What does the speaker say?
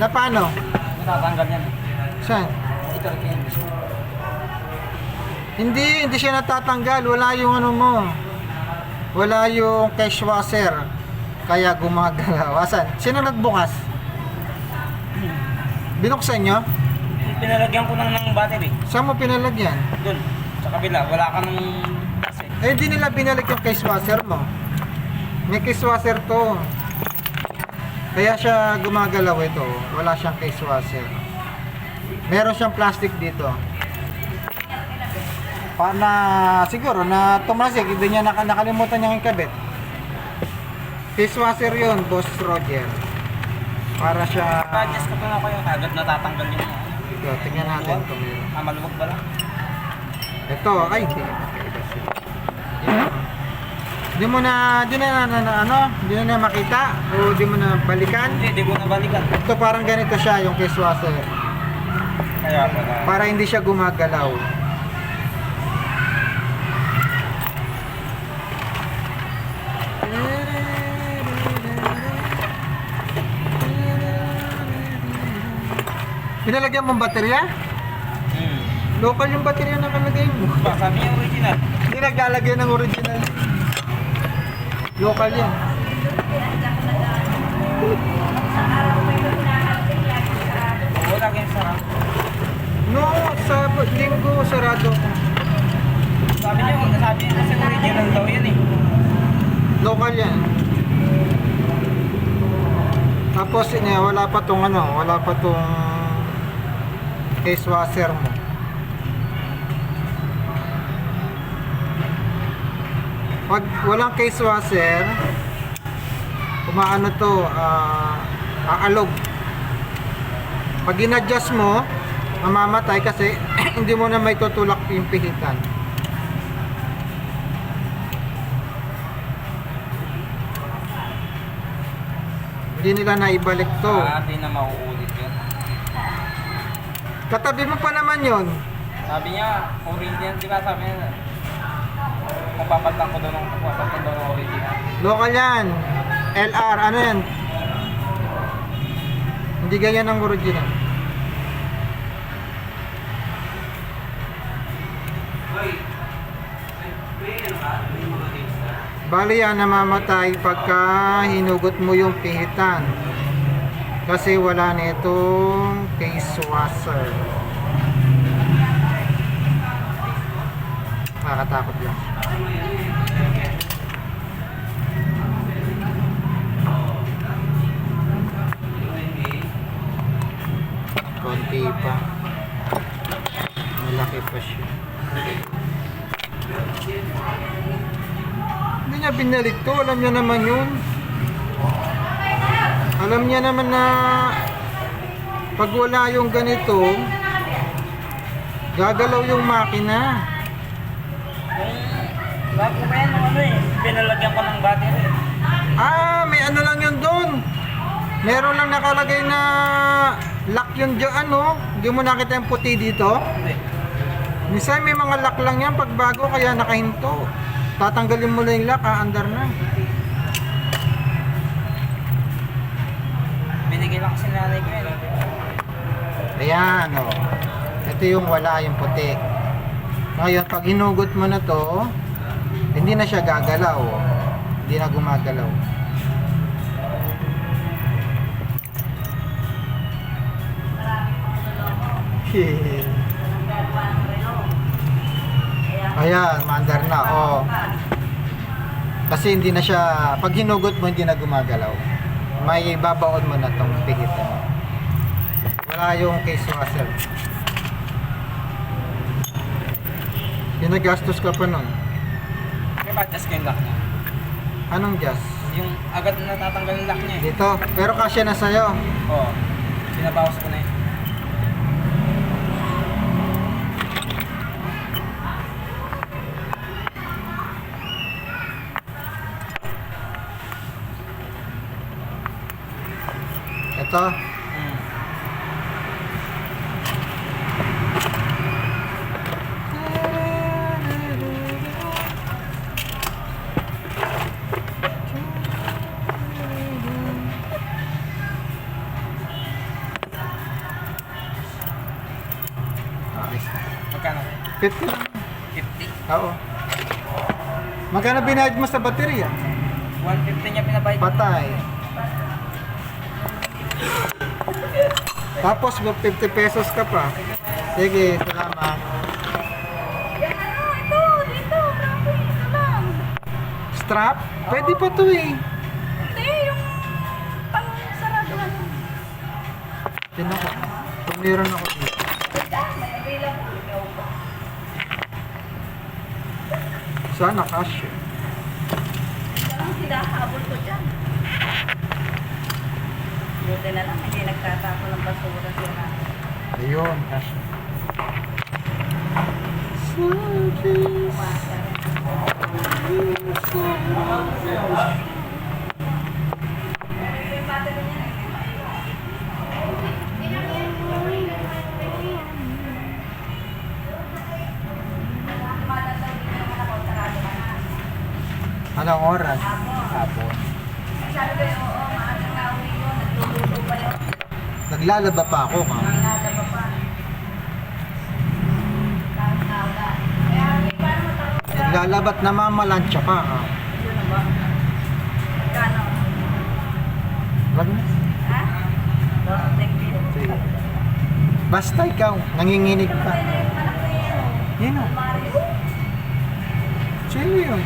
Na paano? Natatanggal yan. Saan? Ito, yan. Hindi, hindi siya natatanggal. Wala yung ano mo. Wala yung cash washer. Kaya gumagalaw. Asan? Sino nagbukas? Binuksan nyo? Pinalagyan ko lang ng battery. Saan mo pinalagyan? Doon, sa kabila. Wala ka ng kasi. Eh, di nila binalik yung case washer mo. May case washer to. Kaya siya gumagalaw ito. Wala siyang case washer. Meron siyang plastic dito. Para na, siguro, na tumasik, hindi niya naka, nakalimutan niyang ikabit. Case washer yun, Boss Roger. Para siya... Adjust ko pa nga kayo. Agad natatanggal yung. Ito, tingnan natin kung meron. Ah, maluwag ba lang? Ito, ay, hindi. Di mo na, di na, na, na, ano, di na, na makita o di mo na balikan. Hindi, di ko nabalikan. Ito parang ganito siya, yung case washer. Kaya pala. Para hindi siya gumagalaw. Pinalagyan mong baterya? Hmm. Local yung baterya na kalagay mo. Ba, sabi niya original. Hindi naglalagay ng original. Local yan. Wala kayong sarap. No, sa linggo sarado. Sabi niya, sabi niya kasi original daw yan eh. Local yan. Tapos niya, wala pa tong ano, wala pa tong case washer mo. Pag walang case washer, kumaano to, ah, aalog. Pag in-adjust mo, mamamatay kasi hindi mo na may tutulak yung pihitan. Hindi nila naibalik to. Ah, di na mauulit yun. Katabi mo pa naman yon. Sabi niya, original, di ba sabi niya, mapapatang ko daw ng, mapapatang daw ng original. Local yan. LR, ano yan? Hindi ganyan ang original. Bali yan namamatay pagka hinugot mo yung pihitan. Kasi wala na itong case washer. Nakakatakot lang. Niya binalik to. Alam niya naman yun. Alam niya naman na pag wala yung ganito, gagalaw yung makina. Bago pa yan, ano eh, pinalagyan ko ng battery. Ah, may ano lang yun doon. Meron lang nakalagay na lock yun dyan, ano? Hindi mo nakita yung puti dito? Hindi. Minsan may mga lock lang yan pag bago kaya nakahinto. Tatanggalin mo lang yung lock, aandar na. Binigay lang kasi nanay ko eh. Ayan, oh. Ito yung wala, yung puti. Ngayon, pag hinugot mo na to, hindi na siya gagalaw. oh. Hindi na gumagalaw. Ayan, maandar na, oh. Kasi hindi na siya, pag hinugot mo, hindi na gumagalaw. May babaon mo na tong pihitan. Wala yung case washer. Yung nagastos ka pa nun. May pa-adjust ko yung lock niya. Anong gas? Yung agad na natatanggal yung lock niya eh. Dito. Pero kasya na sa'yo. Oo. Binabawas ko na yun. ito. Hmm. Magkano? 50 lang. 50? Oo. Magkano binayad mo sa baterya? 150 niya pinabayad. Patay. Patay. Tapos, 50 pesos ka pa. Sige, salamat. Yan ano, ito, dito, grabe, ito. Strap? Pwede pa to eh. Hindi, yung pang-sarado ano. Tinan ko. Kung meron ako dito. Sana cash eh. Lang sinahabol ko dyan. Buti na lang, hindi nagtatapon ng basura sila. Ayun, cash. Anong oras? Hapon. Sabi ko, oo, maaga na uwi ko, nagluluto pa yun. Naglalaba pa ako, ma'am. Nada pa pa. Pa. Naglalabat na mamalansya ka? Magkano? Wag na. Ha? Oh. Basta ikaw, nanginginig ka. Yun. Yun o. Mario. Sino yun?